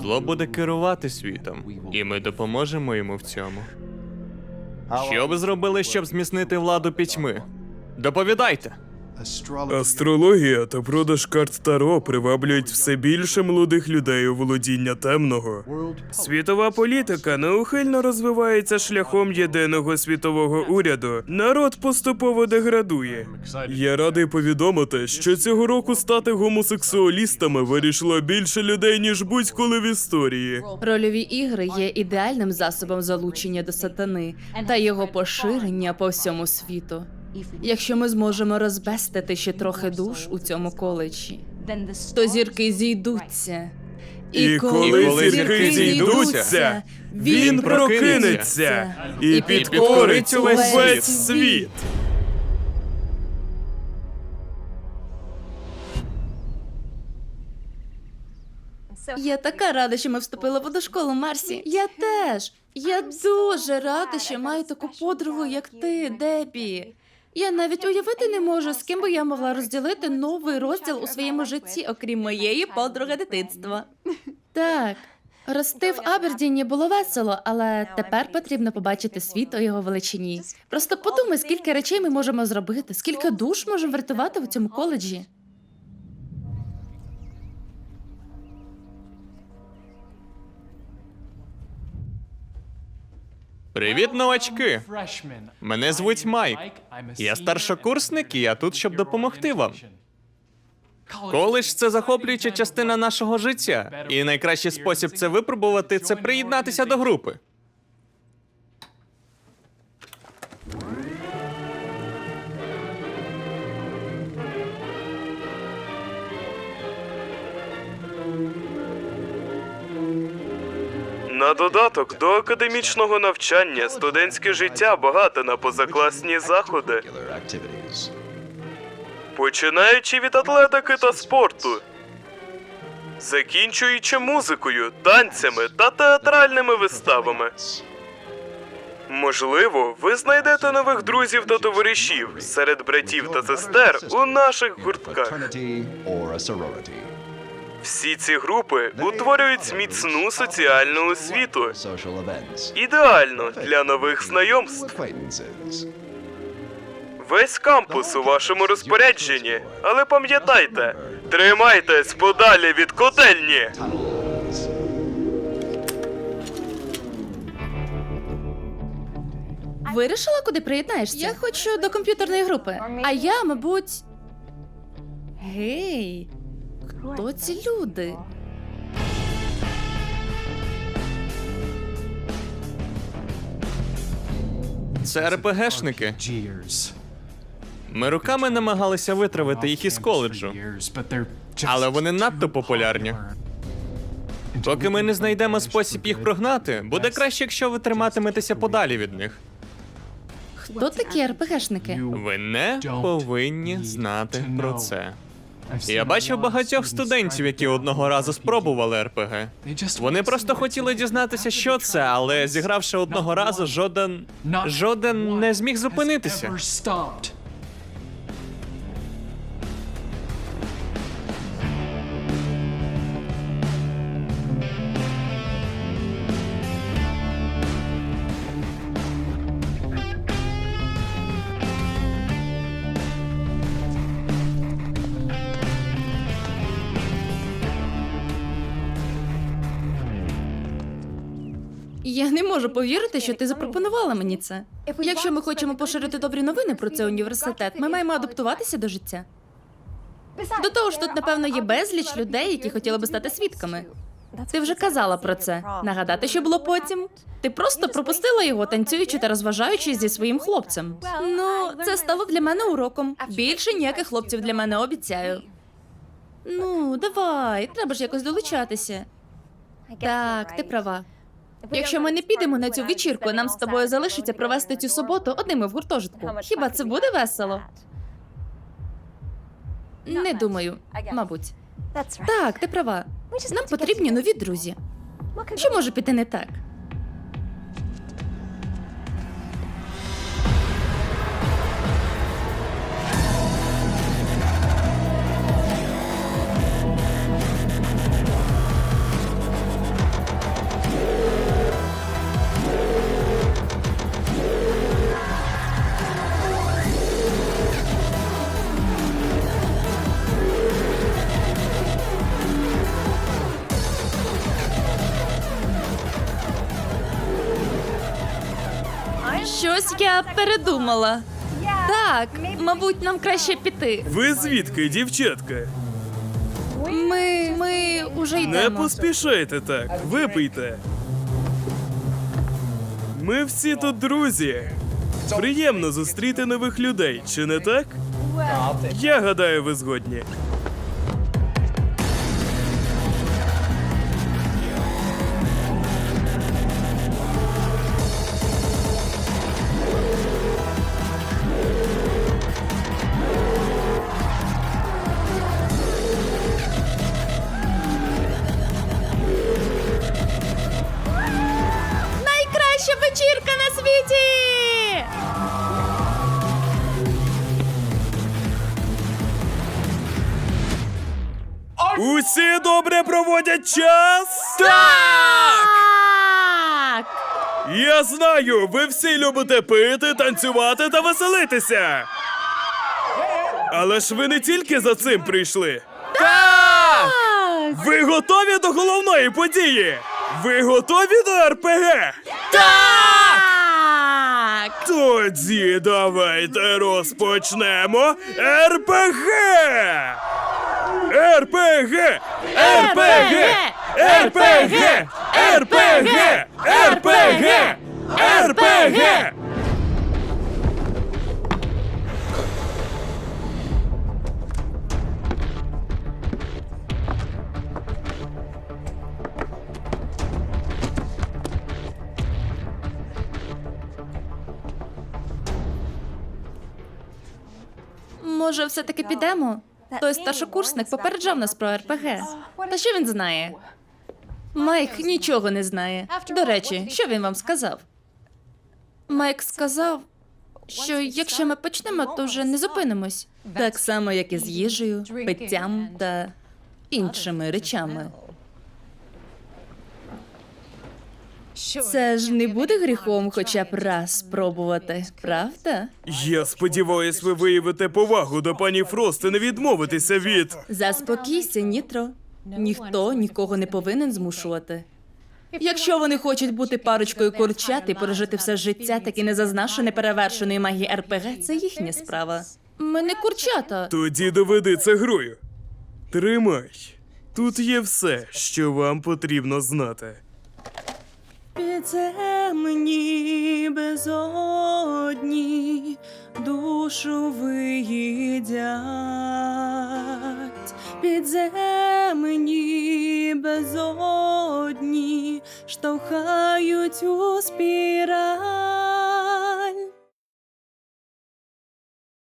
Зло буде керувати світом, і ми допоможемо йому в цьому. Що ви зробили, щоб зміцнити владу пітьми? Доповідайте. Астрологія та продаж карт Таро приваблюють все більше молодих людей у володіння темного. Світова політика неухильно розвивається шляхом єдиного світового уряду. Народ поступово деградує. Я радий повідомити, що цього року стати гомосексуалістами вирішило більше людей ніж будь-коли в історії. Рольові ігри є ідеальним засобом залучення до сатани та його поширення по всьому світу. Якщо ми зможемо розбестити ще трохи душ у цьому коледжі, то зірки зійдуться. І коли зірки зійдуться, він прокинеться і підкорить увесь світ. Я така рада, що ми вступили в одну школу, Марсі. Я теж. Я дуже рада, що маю таку подругу, як ти, Дебі. Я навіть уявити не можу, з ким би я могла розділити новий розділ у своєму житті, окрім моєї подруги дитинства. Так. Рости в Абердіні було весело, але тепер потрібно побачити світ у його величині. Просто подумай, скільки речей ми можемо зробити, скільки душ можемо врятувати в цьому коледжі. Привіт, новачки! Мене звуть Майк. Я старшокурсник, і я тут, щоб допомогти вам. Коледж це захоплююча частина нашого життя, і найкращий спосіб це випробувати це приєднатися до групи. На додаток до академічного навчання студентське життя багате на позакласні заходи, починаючи від атлетики та спорту, закінчуючи музикою, танцями та театральними виставами. Можливо, ви знайдете нових друзів та товаришів серед братів та сестер у наших гуртках. Всі ці групи утворюють міцну соціальну освіту, ідеально для нових знайомств. Весь кампус у вашому розпорядженні, але пам'ятайте, тримайтесь подалі від котельні. Вирішила, куди приєднаєшся? Я хочу до комп'ютерної групи. А я, мабуть. Гей, хто ці люди? Це РПГшники. Ми руками намагалися витравити їх із коледжу, але вони надто популярні. Поки ми не знайдемо спосіб їх прогнати, буде краще, якщо ви триматиметеся подалі від них. Хто такі РПГшники? Ви не повинні знати про це. Я бачив багатьох студентів, які одного разу спробували РПГ. Вони просто хотіли дізнатися, що це, але зігравши одного разу, жоден жоден не зміг зупинитися. Я не можу повірити, що ти запропонувала мені це. Якщо ми хочемо поширити добрі новини про цей університет, ми маємо адаптуватися до життя. До того ж, тут напевно є безліч людей, які хотіли би стати свідками. Ти вже казала про це. Нагадати, що було потім. Ти просто пропустила його, танцюючи та розважаючись зі своїм хлопцем. Ну, це стало для мене уроком. Більше ніяких хлопців для мене обіцяю. Ну, давай, треба ж якось долучатися. Так, ти права. Якщо ми не підемо на цю вечірку, нам з тобою залишиться провести цю суботу одними в гуртожитку. Хіба це буде весело? Не думаю, мабуть. Так, ти права. Нам потрібні нові друзі. Що може піти не так? Я передумала. Так, мабуть, нам краще піти. Ви звідки, дівчатка? Ми. ми уже Не поспішайте так, випийте. Ми всі тут друзі. Приємно зустріти нових людей, чи не так? Я гадаю, ви згодні. Добре проводять час? Так! Я знаю, ви всі любите пити, танцювати та веселитися. Але ж ви не тільки за цим прийшли. Так! Ви готові до головної події? Ви готові до РПГ? Так! Тоді давайте розпочнемо РПГ! РПГ! РПГ! РПГ! РПГ! РПГ! РПГ! Може, все-таки підемо? Той старшокурсник попереджав нас про РПГ. Та що він знає? Майк нічого не знає. До речі, що він вам сказав? Майк сказав, що якщо ми почнемо, то вже не зупинимось. Так само, як і з їжею, питтям та іншими речами. Це ж не буде гріхом хоча б раз спробувати, правда? Я сподіваюсь, ви виявите повагу до пані Фрост і не відмовитеся від. Заспокійся, Нітро. Ніхто нікого не повинен змушувати. Якщо вони хочуть бути парочкою курчат і прожити все життя, так і не зазнавши неперевершеної магії РПГ, це їхня справа. Ми не курчата. Тоді доведи це грою. Тримай. Тут є все, що вам потрібно знати. Підземні безодні душу виїдять. Підземні безодні штовхають у спіраль.